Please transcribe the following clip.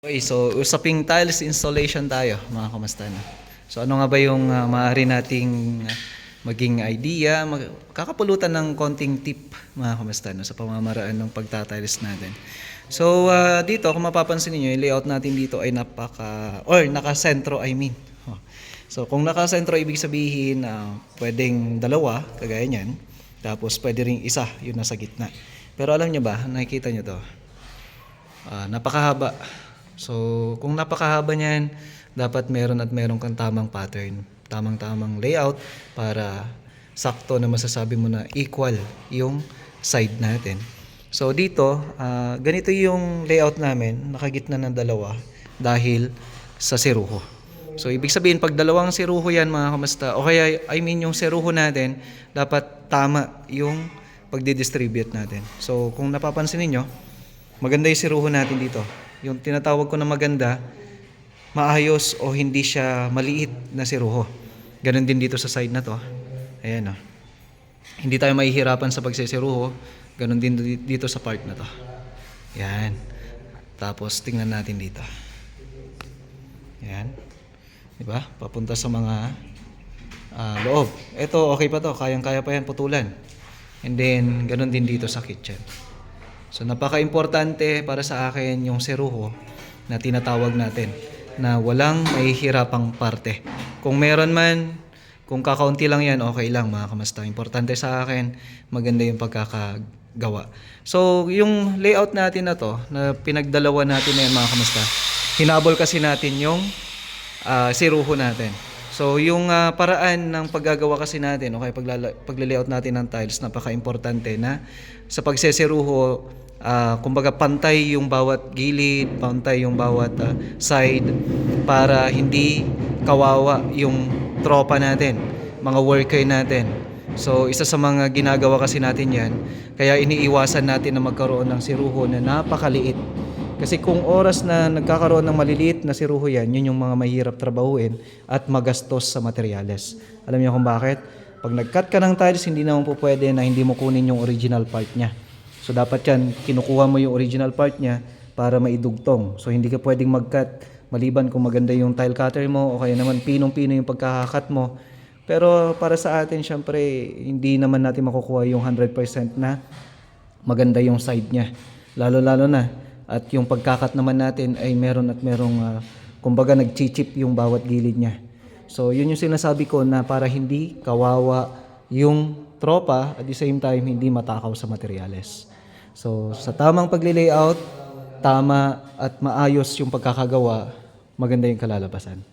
Okay, so usaping tiles installation tayo, mga kamusta na. So ano nga ba yung uh, maaari nating uh, maging idea, mag- kakapulutan ng konting tip, mga kamusta no, sa pamamaraan ng pagtatiles natin. So uh, dito, kung mapapansin niyo, yung layout natin dito ay napaka, or nakasentro I mean. So kung nakasentro, ibig sabihin, uh, pwedeng dalawa, kagaya niyan, tapos pwede ring isa, yun nasa gitna. Pero alam niyo ba, nakikita niyo to, Ah, napakahaba. So, kung napakahaba niyan, dapat meron at meron kang tamang pattern, tamang-tamang layout para sakto na masasabi mo na equal yung side natin. So, dito, ah, ganito yung layout namin, nakagitna ng dalawa dahil sa seruho. So, ibig sabihin, pag dalawang seruho yan, mga kamasta, o kaya, I mean, yung seruho natin, dapat tama yung pagdidistribute natin. So, kung napapansin ninyo, maganda yung siruho natin dito. Yung tinatawag ko na maganda, maayos o hindi siya maliit na siruho. Ganon din dito sa side na to. Ayan o. Hindi tayo mahihirapan sa pagsisiruho. Ganon din di- dito sa part na to. Yan. Tapos tingnan natin dito. Yan. Di ba? Papunta sa mga ah, loob. Ito, okay pa to. Kayang-kaya pa yan putulan. And then, ganun din dito sa kitchen. So napaka-importante para sa akin yung seruho na tinatawag natin na walang mahihirapang parte. Kung meron man, kung kakaunti lang yan, okay lang mga kamasta. Importante sa akin, maganda yung pagkakagawa. So yung layout natin na to, na pinagdalawa natin na yan mga kamasta, hinabol kasi natin yung ah, siruho natin. So yung ah, paraan ng paggagawa kasi natin, okay, paglala- pagle-layout natin ng tiles, napaka-importante na sa pagsesiruho, ah, kumbaga pantay yung bawat gilid, pantay yung bawat ah, side para hindi kawawa yung tropa natin, mga worker natin. So isa sa mga ginagawa kasi natin yan, kaya iniiwasan natin na magkaroon ng siruho na napakaliit. Kasi kung oras na nagkakaroon ng maliliit na siruho yan, yun yung mga mahirap trabahuin at magastos sa materyales. Alam niyo kung bakit? Pag nag-cut ka ng tiles, hindi naman po pwede na hindi mo kunin yung original part niya. So dapat yan, kinukuha mo yung original part niya para maidugtong. So hindi ka pwedeng mag-cut maliban kung maganda yung tile cutter mo o kaya naman pinong-pino yung pagkakakat mo. Pero para sa atin, syempre, hindi naman natin makukuha yung 100% na maganda yung side niya. Lalo-lalo na. At yung pagkakat naman natin ay meron at merong, ah, kumbaga nagchichip yung bawat gilid niya. So yun yung sinasabi ko na para hindi kawawa yung tropa at the same time hindi matakaw sa materyales. So sa tamang pagle-layout, tama at maayos yung pagkakagawa, maganda yung kalalabasan.